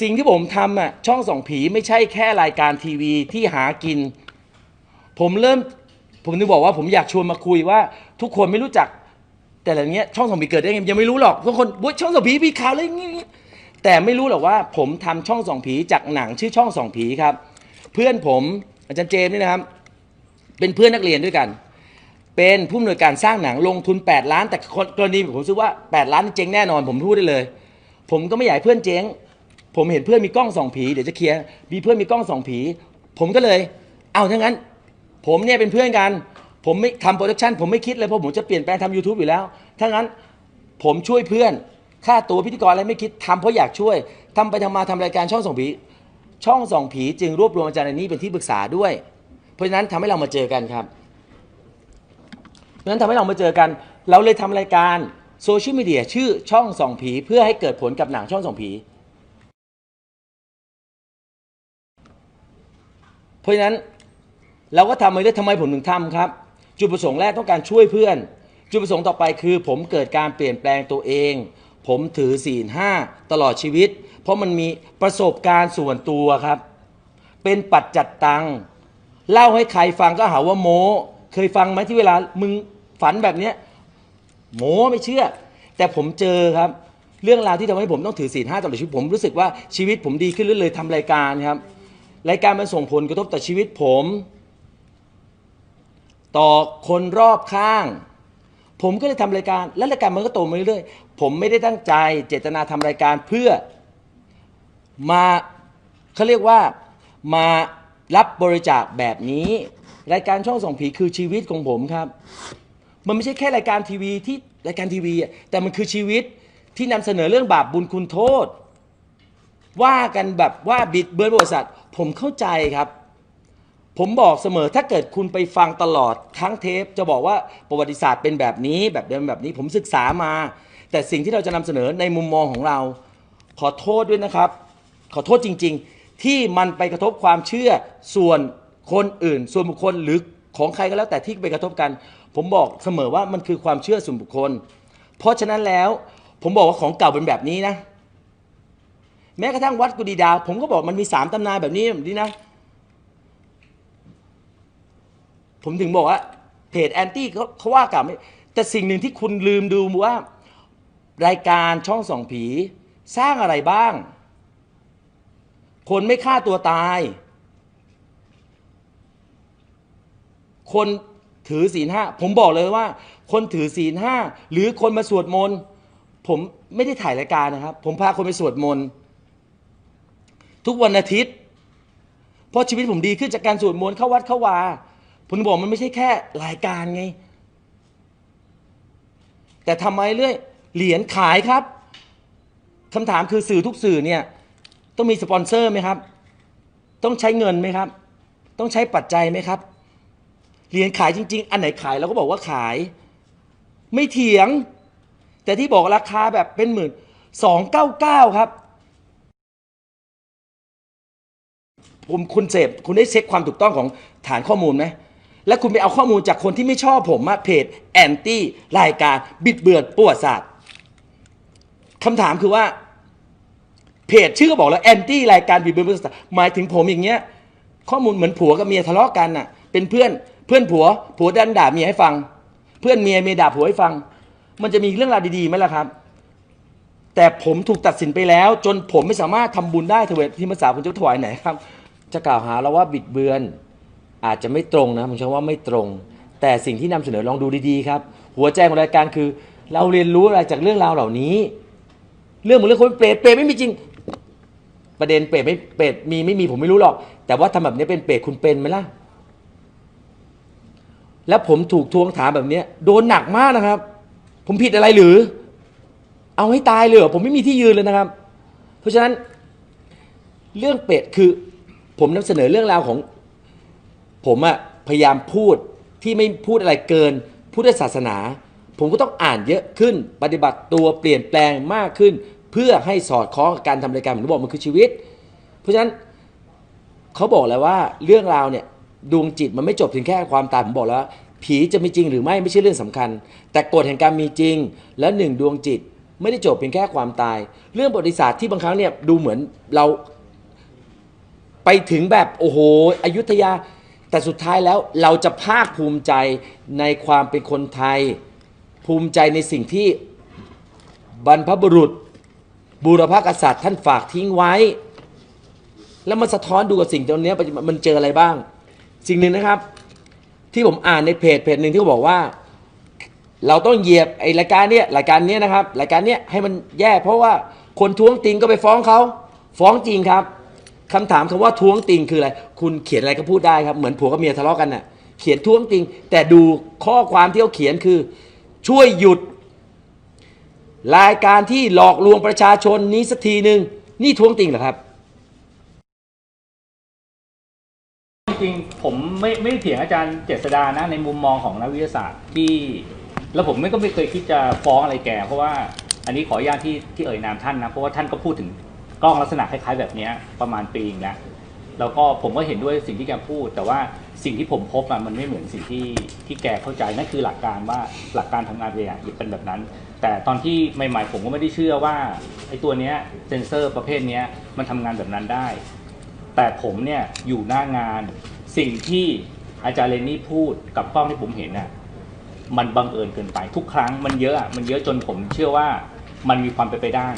สิ่งที่ผมทำอะช่องส่องผีไม่ใช่แค่รายการทีวีที่หากิน ผมเริ่มผมนึกบอกว่าผมอยากชวนมาคุยว่า ทุกคนไม่รู้จัก แต่ละเนี้ยช่องส่องผีเกิดได้ไงยังไม่รู้หรอกทุกคนบุ๊ยช่องส่องผีมีข่าวอะไรอย่างงี้แต่ไม่รู้หรอกว่าผมทำช่องส่องผีจากหนังชื่อช่องส่องผีครับ เพื่อนผมอาจารย์เจมส์นี่นะครับ เป็นเพื่อนนักเรียนด้วยกัน เป็นผู้อำนวยการสร้างหนังลงทุน 8 ล้าน แต่กรณีผมรู้สึกว่า 8 ล้านเจ๊งแน่นอน ผมพูดได้เลย ผมก็ไม่อยากให้เพื่อนเจ๊ง ผมเห็นเพื่อนมีกล้องส่องผีเดี๋ยวจะเคลียร์มีเพื่อนมีกล้องส่องผี ผมก็เลย เอาถ้างั้น ผมเนี่ยเป็นเพื่อนกัน ผมไม่ทำโปรดักชันผมไม่คิดเลยเพราะผมจะเปลี่ยนแปลงทำ YouTube อยู่แล้วถ้างั้นผมช่วยเพื่อน ค่าตัวพิธีกรอะไรไม่คิดทำเพราะอยากช่วยทำไปทำมาทำรายการช่องส่องผี ช่องส่องผีจึงรวบรวมอาจารย์ในนี้เป็นที่ปรึกษาด้วย เพราะฉะนั้นทำให้เรามาเจอกันครับเพราะฉะนั้นทำให้เรามาเจอกัน เราเลยทำรายการโซเชียลมีเดียชื่อช่องส่องผี เพื่อให้เกิดผลกับหนังช่องส่องผี เพราะฉะนั้นเราก็ทำมาเรื่อยทำไมผมถึงทำครับ จุดประสงค์แรกต้องการช่วยเพื่อน จุดประสงค์ต่อไปคือ ผมเกิดการเปลี่ยนแปลงตัวเอง ผมถือศีลห้าตลอดชีวิต เพราะมันมีประสบการณ์ส่วนตัวครับ เป็นปัจจัดตังเล่าให้ใครฟังก็หาว่าโมเคยฟังไหมที่เวลามึงฝันแบบเนี้ยโมไม่เชื่อ แต่ผมเจอครับ เรื่องราวที่ทำให้ผมต้องถือศีลห้าตลอดชีวิตผมรู้สึกว่าชีวิตผมดีขึ้นเรื่อยๆทำรายการครับ รายการมันส่งผลกระทบต่อชีวิตผม ต่อคนรอบข้าง ผมก็เลยทำรายการ และรายการมันก็โตมาเรื่อยๆผมไม่ได้ตั้งใจเจตนาทำรายการเพื่อมาเขาเรียกว่ามารับบริจาคแบบนี้ รายการช่องส่องผีคือชีวิตของผมครับ มันไม่ใช่แค่รายการทีวีที่รายการทีวีอะแต่มันคือชีวิตที่นำเสนอเรื่องบาปบุญคุณโทษ ว่ากันแบบว่าบิดเบือนประวัติศาสตร์ ผมเข้าใจครับ ผมบอกเสมอถ้าเกิดคุณไปฟังตลอดทั้งเทป จะบอกว่าประวัติศาสตร์เป็นแบบนี้แบบเดิมแบบนี้ผมศึกษามา แต่สิ่งที่เราจะนำเสนอในมุมมองของเรา ขอโทษด้วยนะครับ ขอโทษจริง ๆ ที่มันไปกระทบความเชื่อส่วนคนอื่น ส่วนบุคคลหรือของใครก็แล้วแต่ที่ไปกระทบกัน ผมบอกเสมอว่ามันคือความเชื่อส่วนบุคคล เพราะฉะนั้นแล้วผมบอกว่าของเก่าเป็นแบบนี้นะ แม้กระทั่งวัดกุดีดาว ผมก็บอกมันมีสามตำนานแบบนี้แบบนี้นะ ผมถึงบอกว่าเพจแอนตี้เขาเขาว่ากลับไม่แต่สิ่งหนึ่งที่คุณลืมดูว่า รายการช่องส่องผี สร้างอะไรบ้าง คนไม่ฆ่าตัวตาย คนถือศีลห้าผมบอกเลยว่า คนถือศีลห้าหรือคนมาสวดมนต์ผมไม่ได้ถ่ายรายการนะครับ ผมพาคนไปสวดมนต์ ทุกวันอาทิตย์ เพราะชีวิตผมดีขึ้นจากการสวดมนต์เข้าวัดเข้าวาผมบอกมันไม่ใช่แค่รายการไง แต่ทำไมเรื่อยเหรียญขายครับคำถามคือสื่อทุกสื่อเนี่ย ต้องมีสปอนเซอร์ไหมครับ ต้องใช้เงินไหมครับ ต้องใช้ปัจจัยไหมครับ เหรียญขายจริง ๆ อันไหนขายเราก็บอกว่าขาย ไม่เถียง แต่ที่บอกราคาแบบเป็นหมื่นสองเก้าเก้าครับ ผมคุณเสพคุณได้เช็คความถูกต้องของฐานข้อมูลไหมแล้วคุณไปเอาข้อมูลจากคนที่ไม่ชอบผมมาเพจแอนตี้รายการบิดเบือนประวัติศาสตร์คำถามคือว่า เพจชื่อก็บอกแล้วแอนตี้รายการบิดเบือนประวัติศาสตร์หมายถึงผมอย่างเงี้ย ข้อมูลเหมือนผัวกับเมียทะเลาะกันน่ะ เป็นเพื่อนเพื่อนผัว ผัวดันด่าเมียให้ฟัง เพื่อนเมียเมียด่าผัวให้ฟัง มันจะมีเรื่องราวดีๆไหมล่ะครับ แต่ผมถูกตัดสินไปแล้ว จนผมไม่สามารถทำบุญได้ถวายที่ภาษาผมจะถวายไหนครับ จะกล่าวหาเราว่าบิดเบือนอาจจะไม่ตรงนะผมใช้ว่าไม่ตรง แต่สิ่งที่นำเสนอลองดูดีๆครับ หัวใจของรายการคือ เราเรียนรู้อะไรจากเรื่องราวเหล่านี้ เรื่องของเรื่องคนเปรตเปรตไม่มีจริง ประเด็นเปรตไม่เปรตมีไม่มีผมไม่รู้หรอก แต่ว่าทำแบบนี้เป็นเปรตคุณเป็นไหมล่ะ แล้วผมถูกทวงถามแบบเนี้ยโดนหนักมากนะครับ ผมผิดอะไรหรือ เอาให้ตายเลยเหรอผมไม่มีที่ยืนเลยนะครับ เพราะฉะนั้นเรื่องเป็ดคือ ผมนำเสนอเรื่องราวของ ผมอะพยายามพูดที่ไม่พูดอะไรเกินพูดด้วยศาสนา ผมก็ต้องอ่านเยอะขึ้น ปฏิบัติตัวเปลี่ยนแปลงมากขึ้น เพื่อให้สอดคล้องกับการทำรายการผมบอกมันคือชีวิต เพราะฉะนั้นเขาบอกแล้วว่าเรื่องราวเนี่ยดวงจิตมันไม่จบถึงแค่ความตายผมบอกแล้ว ผีจะมีจริงหรือไม่ไม่ใช่เรื่องสำคัญ แต่กฎแห่งการมีจริง และหนึ่งดวงจิต ไม่ได้จบเพียงแค่ความตาย เรื่องประวัติศาสตร์ที่บางครั้งเนี่ยดูเหมือนเรา ไปถึงแบบโอ้โหอยุธยา แต่สุดท้ายแล้วเราจะภาคภูมิใจในความเป็นคนไทย ภูมิใจในสิ่งที่บรรพบุรุษ บูรพกษัตริย์ท่านฝากทิ้งไว้ แล้วมันสะท้อนดูกับสิ่งตรงนี้มันเจออะไรบ้าง สิ่งหนึ่งนะครับ ที่ผมอ่านในเพจเพจหนึ่งที่เขาบอกว่า เราต้องเหยียบไอ้รายการเนี้ยรายการเนี้ยนะครับรายการเนี้ยให้มันแย่ เพราะว่าคนท้วงติงก็ไปฟ้องเขาฟ้องจริงครับ คำถามคำว่าท้วงติงคืออะไร คุณเขียนอะไรก็พูดได้ครับ เหมือนผัวกับเมียทะเลาะกันน่ะ เขียนท้วงติง แต่ดูข้อความที่เขาเขียนคือ ช่วยหยุด รายการที่หลอกลวงประชาชนนี้สักทีหนึ่งนี่ท้วงติงเหรอครับ จริงๆผมไม่ไม่เถียงอาจารย์เจษดานะในมุมมองของนักวิทยาศาสตร์ที่ แล้วผมไม่ก็ไม่เคยคิดจะฟ้องอะไรแกเพราะว่าอันนี้ขออนุญาตที่ที่เอ่ยนามท่านนะเพราะว่าท่านก็พูดถึง กล้องลักษณะคล้ายๆ แบบนี้ประมาณปีนึงแล้วแล้วก็ผมก็เห็นด้วยสิ่งที่แกพูด แต่ว่าสิ่งที่ผมพบมันไม่เหมือนสิ่งที่ที่แกเข้าใจนั่นคือหลักการว่าหลักการทำงานเป็นอย่างเป็นแบบนั้น แต่ตอนที่ใหม่ๆผมก็ไม่ได้เชื่อว่าไอ้ตัวเนี้ยเซนเซอร์ประเภทเนี้ยมันทำงานแบบนั้นได้ แต่ผมเนี่ยอยู่หน้างานสิ่งที่อาจารย์เรนนี่พูดกับกล้องที่ผมเห็นน่ะมันบังเอิญเกินไปทุกครั้งมันเยอะมันเยอะจนผมเชื่อว่ามันมีความเป็นไปได้